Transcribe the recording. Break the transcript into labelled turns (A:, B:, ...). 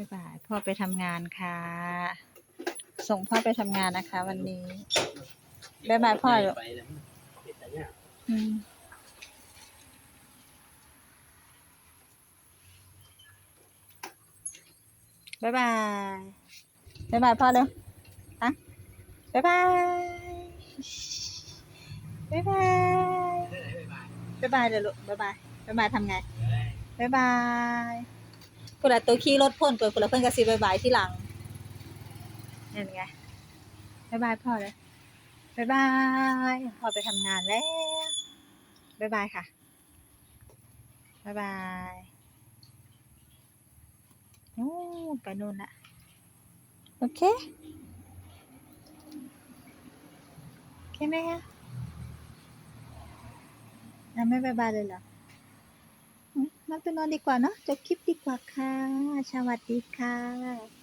A: บ๊ายบายพ่อไปทำงานค่ะ ส่งพ่อไปทำงานนะคะ วันนี้บ๊ายบายพ่อลูก
B: ไปแล้วเดี๋ย
A: อืมบ๊ายบายบ๊ายบายพ่อเร็วอะบ๊ายบายบ๊ายบายบ๊ายบายเดี๋ยวลูกบ๊ายบายบ๊ายบายทำไงบ๊ายบาย กูละตัวขี่รถพ่นตัวกูละเพื่อนกระซิบบายบายที่หลังนี่นไงบายบายพ่อเลยบายบายพ่อไปทำงานแล้วบายบายค่ะบายบายโอ้ไปนู่นละโอเคโอเคไหมคะยังไม่บายบายเลยเหรอ อืมมาไปนอนดีกว่าเนาะจบคลิปดีกว่าค่ะ สวัสดีค่ะ